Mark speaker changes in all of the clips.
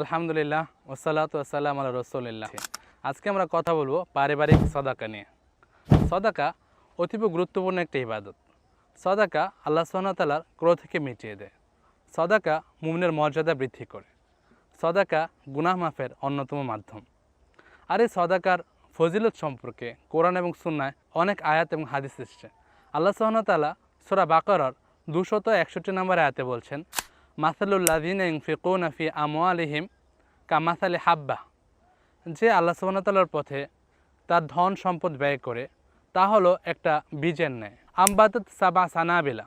Speaker 1: আলহামদুলিল্লাহ ওসালাত ওসাল্লাম আল্লাহ রসুলিল্লাহ। আজকে আমরা কথা বলব পারিবারিক সদাকা নিয়ে। সদাকা অতীব গুরুত্বপূর্ণ একটি ইবাদত। সদাকা আল্লাহ সোহানতালার থেকে মিটিয়ে দেয়। সদাকা মুমিনের মর্যাদা বৃদ্ধি করে। সদাকা গুনাহ মাফের অন্যতম মাধ্যম। আর এই সদাকার ফজিলত সম্পর্কে কোরআন এবং সুন্নায় অনেক আয়াত এবং হাদিস এসছে। আল্লাহ সোহানতালা সোরা বাকরার দুশত একষট্টি নম্বর আয়াতে বলছেন মাসালুল্লাদিন ফিকুন ফি আমো আলিহিম হাব্বা যে আল্লাহ সুবাহতাল্লার পথে তার ধন সম্পদ ব্যয় করে, তা হলো একটা বীজের ন্যায়। আমবাদত সাবা সানাবিলা।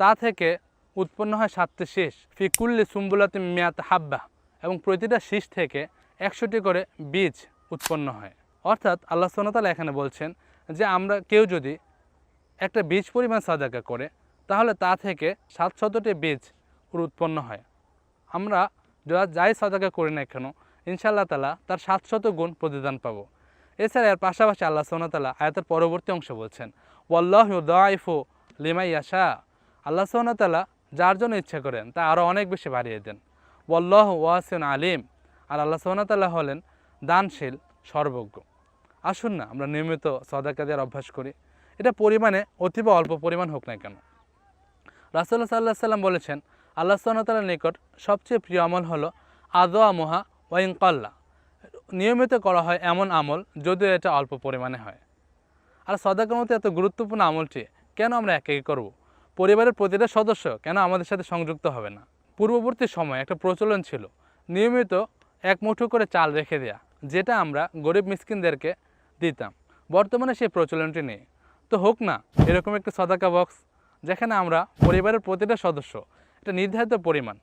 Speaker 1: তা থেকে উৎপন্ন হয় সাতটি শীষ। ফিকুল্লি সুম্বুলাতে মিয়াত হাব্বা। এবং প্রতিটা শীষ থেকে একশোটি করে বীজ উৎপন্ন হয়। অর্থাৎ আল্লাহ সোনাতালা এখানে বলছেন যে আমরা কেউ যদি একটা বীজ পরিমাণ সাদাকা করে, তাহলে তা থেকে সাতশতটি বীজ উৎপন্ন হয়। আমরা যা যাই সাদাকা করি না কেন, ইনশাআল্লাহ তালা তার সাতশত গুণ প্রতিদান পাবো। এছাড়া এর পাশাপাশি আল্লাহ সোনাতালা আয়াতের পরবর্তী অংশ বলছেন, ওয়াল্লাহ দাইফু লিমাই ইয়াশা আল্লাহ সোনাতালা যার জন্য ইচ্ছা করেন, তা আরও অনেক বেশি বাড়িয়ে দেন। ওয়াল্লাহ ওয়াসিন আলিম আর আল্লাহ সোনাতাল্লাহ হলেন দানশীল, সর্বজ্ঞ। আসুন না, আমরা নিয়মিত সদাকা দেওয়ার অভ্যাস করি। এটা পরিমাণে অতীব অল্প পরিমাণ হোক না কেন। রাসুল্লাহ সাল্লাহ সাল্লাম বলেছেন আল্লাহ সাল্লাতার নিকট সবচেয়ে প্রিয় আমল হলো আদোয়া মোহা ওয়াইন কল্লা নিয়মিত করা হয় এমন আমল যদিও এটা অল্প পরিমাণে হয়। আর সদাকার মতো এত গুরুত্বপূর্ণ আমলটি কেন আমরা একে করব? পরিবারের প্রতিটা সদস্য কেন আমাদের সাথে সংযুক্ত হবে না? পূর্ববর্তী সময় একটা প্রচলন ছিল, নিয়মিত এক মুঠো করে চাল রেখে দেয়া, যেটা আমরা গরিব মিসকিনদেরকে দিতাম। বর্তমানে সেই প্রচলনটি নেই। তো হোক না, এরকম একটি সদাকা বক্স যেখানে আমরা পরিবারের প্রতিটা সদস্য নির্ধারিত পরিমাণ।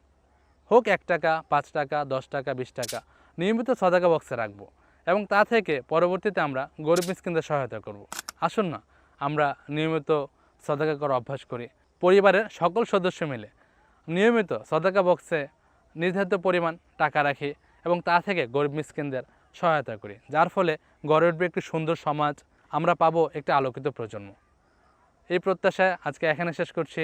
Speaker 1: হোক এক টাকা, পাঁচ টাকা, দশ টাকা, বিশ টাকা, নিয়মিত সদাকা বক্সে রাখব এবং তা থেকে পরবর্তীতে আমরা গরিব মিসকিনদের সহায়তা করব। আসুন না, আমরা নিয়মিত সদাকা করার অভ্যাস করি, পরিবারের সকল সদস্য মিলে নিয়মিত সদাকা বক্সে নির্ধারিত পরিমাণ টাকা রাখি এবং তা থেকে গরিব মিসকিনদের সহায়তা করি, যার ফলে গড়ে উঠবে একটি সুন্দর সমাজ, আমরা পাবো একটি আলোকিত প্রজন্ম। এই প্রত্যাশায় আজকে এখানে শেষ করছি।